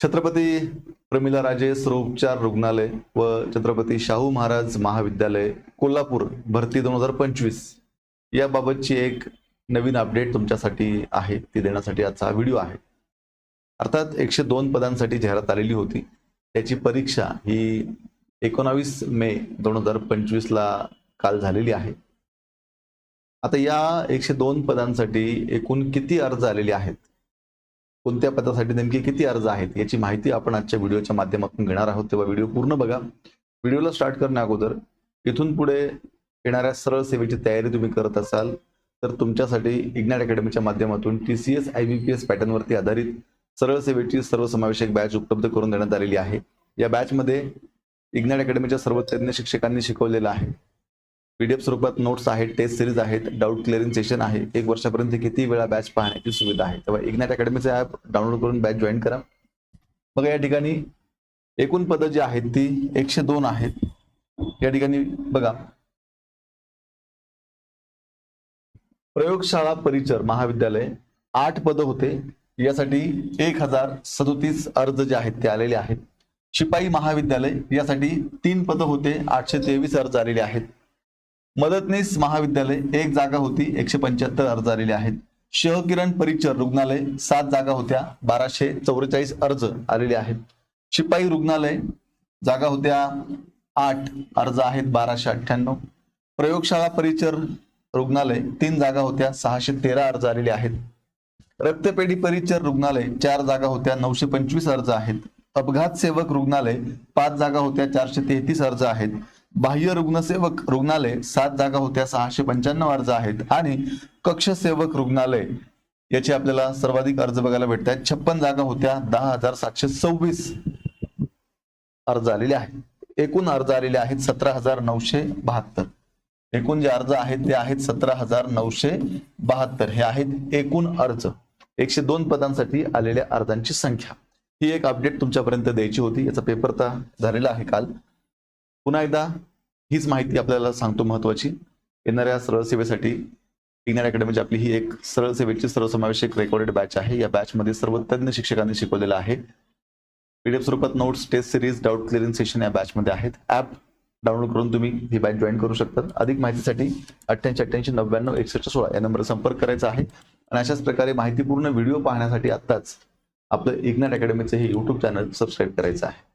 छत्रपती प्रमिला राजे सरोपचार रुग्णालय व छत्रपती शाहू महाराज महाविद्यालय कोल्हापूर भरती दोन हजार पंचवीस. याबाबतची एक नवीन अपडेट तुमच्यासाठी आहे ती देण्यासाठी आजचा हा व्हिडिओ आहे. अर्थात एकशे दोन पदांसाठी जाहिरात आलेली होती. त्याची परीक्षा ही एकोणावीस मे दोन हजार पंचवीसला काल झालेली आहे. आता या एकशे दोन पदांसाठी एकूण किती अर्ज आलेले आहेत? कोणत्या पदासाठी नेमके किती अर्ज आहेत याची माहिती आपण आजच्या व्हिडिओच्या माध्यमातून घेणार आहोत. तेव्हा व्हिडिओ पूर्ण बघा. व्हिडिओला स्टार्ट करण्या अगोदर इथून पुढे येणाऱ्या सरळ सेवेची तयारी तुम्ही करत असाल तर तुमच्यासाठी इग्नॅट अकॅडमीच्या माध्यमातून T C S I B P S पॅटर्नवरती आधारित सरळ सेवेची सर्वसमावेशक बॅच उपलब्ध करून देण्यात आलेली आहे. या बॅचमध्ये इग्नॅट अकॅडमीच्या सर्व तज्ज्ञ शिक्षकांनी शिकवलेलं आहे. पीडीएफ स्वरूपात नोट्स आहेत टेस्ट सिरीज आहेत डाऊट क्लिअरिंग सेशन आहे. एक वर्षापर्यंत किती वेळा बॅच पाहण्याची सुविधा आहे? तेव्हा इग्नाट अकॅडमीचं ॲप डाउनलोड करून बॅच जॉईन करा. बघा या ठिकाणी एकूण पदं जी आहेत ती एकशे दोन आहेत. या ठिकाणी बघा. प्रयोगशाळा परिचर महाविद्यालय आठ पदं होते. यासाठी एक हजार सदोतीस अर्ज जे आहेत ते आलेले आहेत. शिपाई महाविद्यालय यासाठी तीन पदं होते. आठशे तेवीस अर्ज आलेले आहेत. मदतनीस महाविद्यालय एक जागा होती एकशे पंच्याहत्तर अर्ज आलेले आहेत. शहकिरण परिचर रुग्णालय सात जागा होत्या बाराशे चौवेचाळीस अर्ज आलेले आहेत. शिपाई रुग्णालय जागा होत्या आठ अर्ज आहेत बाराशे अठ्ठ्याण्णव. प्रयोगशाळा परिचर रुग्णालय तीन जागा होत्या सहाशे तेरा अर्ज आलेले आहेत. रक्तपेढी परिचर रुग्णालय चार जागा होत्या नऊशे पंचवीस अर्ज आहेत. अपघात सेवक रुग्णालय पाच जागा होत्या चारशे तेहतीस अर्ज आहेत. बाह्य रुग्णसेवक रुग्णालय सात जागा होत्या सहाशे पंच्याण्णव अर्ज आहेत आणि कक्षसेवक रुग्णालय याचे आपल्याला सर्वाधिक अर्ज बघायला भेटतात छप्पन जागा होत्या दहा हजार सातशे सव्वीस अर्ज आलेले आहेत. एकूण अर्ज आलेले आहेत सतरा हजार नऊशे बहात्तर. एकूण जे अर्ज आहेत ते आहेत सतरा हजार नऊशे बहात्तर. हे आहेत एकूण अर्ज. एकशे दोन पदांसाठी आलेल्या अर्जांची संख्या. ही एक अपडेट तुमच्यापर्यंत द्यायची होती. याचा पेपर तर झालेला आहे काल. पुन्हा एकदा हीच माहिती आपल्याला सांगतो महत्वाची. येणाऱ्या सरळ सेवेसाठी इग्नार अकॅडमीची म्हणजे आपली ही एक सरळ सेवेची सर्वसमावेशक रेकॉर्डेड बॅच आहे. या बॅचमध्ये सर्व तज्ज्ञ शिक्षकांनी शिकवलेलं आहे. पीडीएफ स्वरूपात notes test series doubt clearing session या बॅचमध्ये आहेत. ॲप डाउनलोड करून तुम्ही ही बॅच जॉईन करू शकता. अधिक माहितीसाठी अठ्ठ्याऐंशी अठ्ठ्याऐंशी नव्याण्णव एकसष्ट सोळा या नंबरवर संपर्क करायचा आहे. आणि अशाच प्रकारे माहितीपूर्ण व्हिडिओ पाहण्यासाठी आत्ताच आपलं इग्नॅट अकॅडमीचं हे यूट्यूब चॅनल सबस्क्राईब करायचं आहे.